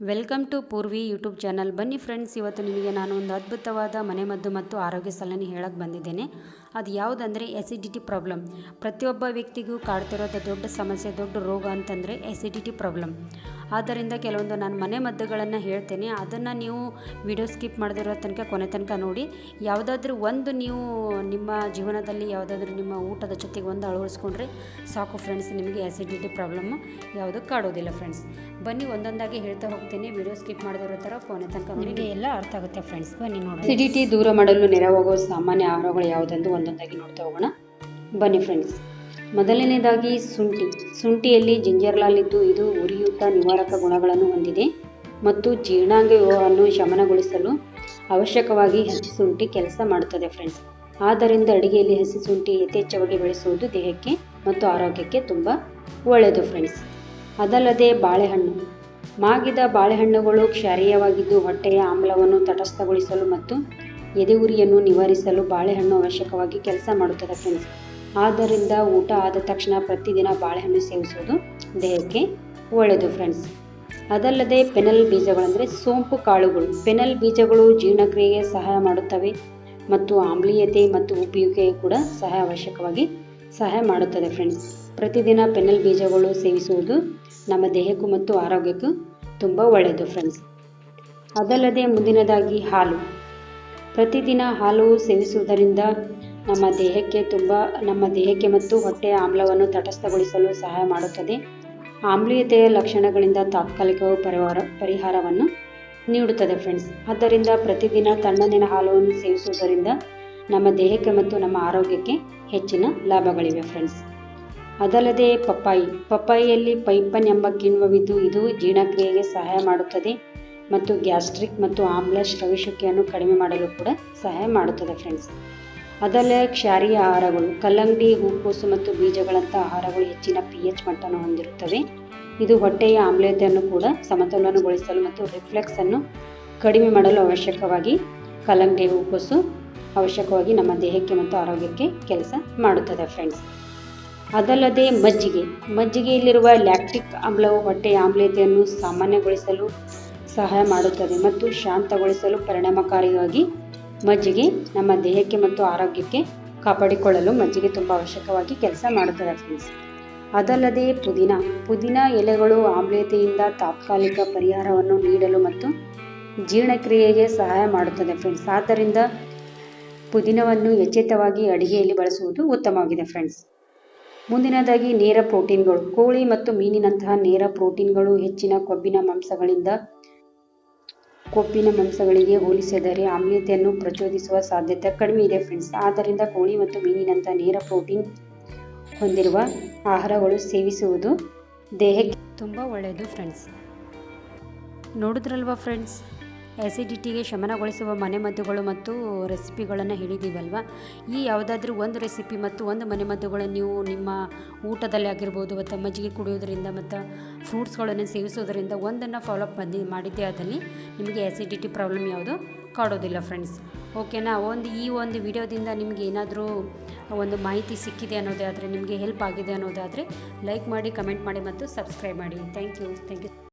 Welcome to Purvi YouTube channel. ಬನ್ನಿ friends, ಇವತ್ತು ನಿಮಗೆ ನಾನು ಒಂದು ಅದ್ಭುತವಾದ ಮನೆಮದ್ದು ಮತ್ತು ಆರೋಗ್ಯ ಸಲಹೆ ಹೇಳಕ್ಕೆ ಬಂದಿದ್ದೇನೆ. ಅದು ಯಾವುದಂದರೆ ಎಸಿಡಿಟಿ ಪ್ರಾಬ್ಲಮ್ ಪ್ರತಿಯೊಬ್ಬ ವ್ಯಕ್ತಿಗೂ ಕಾಡ್ತಿರೋದು ದೊಡ್ಡ ಸಮಸ್ಯೆ, ದೊಡ್ಡ ರೋಗ ಅಂತಂದರೆ ಎಸಿಡಿಟಿ ಪ್ರಾಬ್ಲಮ್ ಆದ್ದರಿಂದ ಕೆಲವೊಂದು ನಾನು ಮನೆ ಮದ್ದುಗಳನ್ನು ಹೇಳ್ತೇನೆ. ಅದನ್ನು ನೀವು ವಿಡಿಯೋ ಸ್ಕಿಪ್ ಮಾಡದಿರೋ ತನಕ ಕೊನೆ ತನಕ ನೋಡಿ. ಯಾವುದಾದ್ರೂ ಒಂದು ನೀವು ನಿಮ್ಮ ಜೀವನದಲ್ಲಿ ಯಾವುದಾದ್ರೂ ನಿಮ್ಮ ಊಟದ ಜೊತೆಗೆ ಒಂದು ಅಳವಡಿಸ್ಕೊಂಡ್ರೆ ಸಾಕು ಫ್ರೆಂಡ್ಸ್ ನಿಮಗೆ ಆ್ಯಸಿಡಿಟಿ ಪ್ರಾಬ್ಲಮ್ಮು ಯಾವುದು ಕಾಡೋದಿಲ್ಲ ಫ್ರೆಂಡ್ಸ್ ಬನ್ನಿ ಒಂದೊಂದಾಗಿ ಹೇಳ್ತಾ ಹೋಗ್ತೀನಿ. ವಿಡಿಯೋ ಸ್ಕಿಪ್ ಮಾಡದಿರೋ ಥರ ಕೊನೆ ತನಕ ನಿಮಗೆ ಎಲ್ಲ ಅರ್ಥ ಆಗುತ್ತೆ ಫ್ರೆಂಡ್ಸ್ ಬನ್ನಿ ನೋಡಿ ಆ್ಯಸಿಡಿಟಿ ದೂರ ಮಾಡಲು ನೆರವಾಗುವ ಸಾಮಾನ್ಯ ಆಹಾರಗಳು ಯಾವುದೆಂದು ಒಂದೊಂದಾಗಿ ನೋಡ್ತಾ ಹೋಗೋಣ. ಬನ್ನಿ ಫ್ರೆಂಡ್ಸ್ ಮೊದಲನೇದಾಗಿ ಶುಂಠಿ. ಶುಂಠಿಯಲ್ಲಿ ಜಿಂಜರ್ಲಾಲ್ ಇದ್ದು ಇದು ಉರಿಯೂತ ನಿವಾರಕ ಗುಣಗಳನ್ನು ಹೊಂದಿದೆ ಮತ್ತು ಜೀರ್ಣಾಂಗವನ್ನು ಶಮನಗೊಳಿಸಲು ಅವಶ್ಯಕವಾಗಿ ಹಸಿ ಶುಂಠಿ ಕೆಲಸ ಮಾಡುತ್ತದೆ ಫ್ರೆಂಡ್ಸ್ ಆದ್ದರಿಂದ ಅಡಿಗೆಯಲ್ಲಿ ಹಸಿ ಶುಂಠಿ ಯಥೇಚ್ಛವಾಗಿ ಬೆಳೆಸುವುದು ದೇಹಕ್ಕೆ ಮತ್ತು ಆರೋಗ್ಯಕ್ಕೆ ತುಂಬ ಒಳ್ಳೆಯದು ಫ್ರೆಂಡ್ಸ್ ಅದಲ್ಲದೆ ಬಾಳೆಹಣ್ಣು. ಮಾಗಿದ ಬಾಳೆಹಣ್ಣುಗಳು ಕ್ಷಾರೀಯವಾಗಿದ್ದು ಹೊಟ್ಟೆಯ ಆಮ್ಲವನ್ನು ತಟಸ್ಥಗೊಳಿಸಲು ಮತ್ತು ಎದೆ ಉರಿಯನ್ನು ನಿವಾರಿಸಲು ಬಾಳೆಹಣ್ಣು ಅವಶ್ಯಕವಾಗಿ ಕೆಲಸ ಮಾಡುತ್ತದೆ ಫ್ರೆಂಡ್ಸ್ ಆದ್ದರಿಂದ ಊಟ ಆದ ತಕ್ಷಣ ಪ್ರತಿದಿನ ಬಾಳೆಹಣ್ಣು ಸೇವಿಸೋದು ದೇಹಕ್ಕೆ ಒಳ್ಳೆಯದು ಫ್ರೆಂಡ್ಸ್ ಅದಲ್ಲದೆ ಪೆನಲ್ ಬೀಜಗಳಂದರೆ ಸೋಂಪು ಕಾಳುಗಳು. ಪೆನಲ್ ಬೀಜಗಳು ಜೀರ್ಣಕ್ರಿಯೆಗೆ ಸಹಾಯ ಮಾಡುತ್ತವೆ ಮತ್ತು ಆಮ್ಲೀಯತೆ ಮತ್ತು ಉಬ್ಬುವಿಕೆಗೆ ಕೂಡ ಸಹ ಅವಶ್ಯಕವಾಗಿ ಸಹಾಯ ಮಾಡುತ್ತದೆ ಫ್ರೆಂಡ್ಸ್ ಪ್ರತಿದಿನ ಪೆನಲ್ ಬೀಜಗಳು ಸೇವಿಸುವುದು ನಮ್ಮ ದೇಹಕ್ಕೂ ಮತ್ತು ಆರೋಗ್ಯಕ್ಕೂ ತುಂಬ ಒಳ್ಳೆಯದು ಫ್ರೆಂಡ್ಸ್ ಅದಲ್ಲದೆ ಮುಂದಿನದಾಗಿ ಹಾಲು. ಪ್ರತಿದಿನ ಹಾಲು ಸೇವಿಸುವುದರಿಂದ ನಮ್ಮ ದೇಹಕ್ಕೆ ತುಂಬ, ನಮ್ಮ ದೇಹಕ್ಕೆ ಮತ್ತು ಹೊಟ್ಟೆಯ ಆಮ್ಲವನ್ನು ತಟಸ್ಥಗೊಳಿಸಲು ಸಹಾಯ ಮಾಡುತ್ತದೆ. ಆಮ್ಲೀಯತೆಯ ಲಕ್ಷಣಗಳಿಂದ ತಾತ್ಕಾಲಿಕ ಪರಿಹಾರ, ಪರಿಹಾರವನ್ನು ನೀಡುತ್ತದೆ ಫ್ರೆಂಡ್ಸ್ ಆದ್ದರಿಂದ ಪ್ರತಿದಿನ ತಣ್ಣನಿನ ಹಾಲನ್ನು ಸೇವಿಸುವುದರಿಂದ ನಮ್ಮ ದೇಹಕ್ಕೆ ಮತ್ತು ನಮ್ಮ ಆರೋಗ್ಯಕ್ಕೆ ಹೆಚ್ಚಿನ ಲಾಭಗಳಿವೆ ಫ್ರೆಂಡ್ಸ್ ಅದಲ್ಲದೆ ಪಪ್ಪಾಯಿ, ಪಪ್ಪಾಯಿಯಲ್ಲಿ ಪೈಪನ್ ಎಂಬ ಕಿಣ್ವವಿದ್ದು ಇದು ಜೀರ್ಣಕ್ರಿಯೆಗೆ ಸಹಾಯ ಮಾಡುತ್ತದೆ ಮತ್ತು ಗ್ಯಾಸ್ಟ್ರಿಕ್ ಮತ್ತು ಆಮ್ಲ ಸ್ರವಿಸುವಿಕೆಯನ್ನು ಕಡಿಮೆ ಮಾಡಲು ಕೂಡ ಸಹಾಯ ಮಾಡುತ್ತದೆ ಫ್ರೆಂಡ್ಸ್ ಅದಲ್ಲೇ ಕ್ಷಾರೀಯ ಆಹಾರಗಳು, ಕಲ್ಲಂಗಡಿ, ಹೂಕೋಸು ಮತ್ತು ಬೀಜಗಳಂಥ ಆಹಾರಗಳು ಹೆಚ್ಚಿನ ಪಿ ಎಚ್ ಮಟ್ಟವನ್ನು ಹೊಂದಿರುತ್ತವೆ. ಇದು ಹೊಟ್ಟೆಯ ಆಮ್ಲತೆಯನ್ನು ಕೂಡ ಸಮತೋಲನಗೊಳಿಸಲು ಮತ್ತು ರಿಫ್ಲೆಕ್ಸ್ ಅನ್ನು ಕಡಿಮೆ ಮಾಡಲು ಅವಶ್ಯಕವಾಗಿ ಕಲ್ಲಂಗಡಿ, ಹೂಕೋಸು ಅವಶ್ಯಕವಾಗಿ ನಮ್ಮ ದೇಹಕ್ಕೆ ಮತ್ತು ಆರೋಗ್ಯಕ್ಕೆ ಕೆಲಸ ಮಾಡುತ್ತದೆ ಫ್ರೆಂಡ್ಸ್ ಅದಲ್ಲದೆ ಮಜ್ಜಿಗೆ. ಮಜ್ಜಿಗೆಯಲ್ಲಿರುವ ಲ್ಯಾಕ್ಟಿಕ್ ಆಮ್ಲವು ಹೊಟ್ಟೆಯ ಆಮ್ಲತೆಯನ್ನು ಸಾಮಾನ್ಯಗೊಳಿಸಲು ಸಹಾಯ ಮಾಡುತ್ತದೆ ಮತ್ತು ಶಾಂತಗೊಳಿಸಲು ಪರಿಣಾಮಕಾರಿಯಾಗಿ ಮಜ್ಜಿಗೆ ನಮ್ಮ ದೇಹಕ್ಕೆ ಮತ್ತು ಆರೋಗ್ಯಕ್ಕೆ ಕಾಪಾಡಿಕೊಳ್ಳಲು ಮಜ್ಜಿಗೆ ತುಂಬ ಅವಶ್ಯಕವಾಗಿ ಕೆಲಸ ಮಾಡುತ್ತದೆ ಫ್ರೆಂಡ್ಸ್ ಅದಲ್ಲದೆ ಪುದೀನ ಪುದೀನ ಎಲೆಗಳು ಆಮ್ಲೀಯತೆಯಿಂದ ತಾತ್ಕಾಲಿಕ ಪರಿಹಾರವನ್ನು ನೀಡಲು ಮತ್ತು ಜೀರ್ಣಕ್ರಿಯೆಗೆ ಸಹಾಯ ಮಾಡುತ್ತದೆ ಫ್ರೆಂಡ್ಸ್ ಆದ್ದರಿಂದ ಪುದೀನವನ್ನು ಎಚ್ಚೆತ್ತವಾಗಿ ಅಡಿಗೆಯಲ್ಲಿ ಬಳಸುವುದು ಉತ್ತಮವಾಗಿದೆ ಫ್ರೆಂಡ್ಸ್ ಮುಂದಿನದಾಗಿ ನೇರ ಪ್ರೋಟೀನ್ಗಳು. ಕೋಳಿ ಮತ್ತು ಮೀನಿನಂತಹ ನೇರ ಪ್ರೋಟೀನ್ಗಳು ಹೆಚ್ಚಿನ ಕೊಬ್ಬಿನ ಮಾಂಸಗಳಿಂದ ಕೊಬ್ಬಿನ ಮಾಂಸಗಳಿಗೆ ಹೋಲಿಸಿದರೆ ಆಮ್ಲೀಯತೆಯನ್ನು ಪ್ರಚೋದಿಸುವ ಸಾಧ್ಯತೆ ಕಡಿಮೆ ಇದೆ ಫ್ರೆಂಡ್ಸ್ ಆದ್ದರಿಂದ ಕೋಳಿ ಮತ್ತು ಮೀನಿನಂತಹ ನೇರ ಪ್ರೋಟೀನ್ ಹೊಂದಿರುವ ಆಹಾರಗಳು ಸೇವಿಸುವುದು ದೇಹಕ್ಕೆ ತುಂಬ ಒಳ್ಳೆಯದು ಫ್ರೆಂಡ್ಸ್ ನೋಡಿದ್ರಲ್ವಾ ಫ್ರೆಂಡ್ಸ್ ಆ್ಯಸಿಡಿಟಿಗೆ ಶಮನಗೊಳಿಸುವ ಮನೆಮದ್ದುಗಳು ಮತ್ತು ರೆಸಿಪಿಗಳನ್ನು ಹೇಳಿದ್ದೀವಲ್ವ? ಈ ಯಾವುದಾದ್ರೂ ಒಂದು ರೆಸಿಪಿ ಮತ್ತು ಒಂದು ಮನೆಮದ್ದುಗಳನ್ನು ನೀವು ನಿಮ್ಮ ಊಟದಲ್ಲಿ ಆಗಿರ್ಬೋದು ಮತ್ತು ಮಜ್ಜಿಗೆ ಕುಡಿಯೋದರಿಂದ ಮತ್ತು ಫ್ರೂಟ್ಸ್ಗಳನ್ನು ಸೇವಿಸೋದರಿಂದ ಒಂದನ್ನು ಫಾಲೋಅಪ್ ಬಂದು, ಮಾಡಿದ್ದೆ ಅದರಲ್ಲಿ ನಿಮಗೆ ಎಸಿಡಿಟಿ ಪ್ರಾಬ್ಲಮ್ ಯಾವುದು ಕಾಡೋದಿಲ್ಲ ಫ್ರೆಂಡ್ಸ್ ಓಕೆನಾ ಒಂದು ಈ ಒಂದು ವಿಡಿಯೋದಿಂದ ನಿಮಗೆ ಏನಾದರೂ ಒಂದು ಮಾಹಿತಿ ಸಿಕ್ಕಿದೆ ಅನ್ನೋದೇ ಆದರೆ ನಿಮಗೆ ಹೆಲ್ಪ್ ಆಗಿದೆ ಅನ್ನೋದಾದರೆ ಲೈಕ್ ಮಾಡಿ ಕಮೆಂಟ್ ಮಾಡಿ ಮತ್ತು ಸಬ್ಸ್ಕ್ರೈಬ್ ಮಾಡಿ. Thank you thank you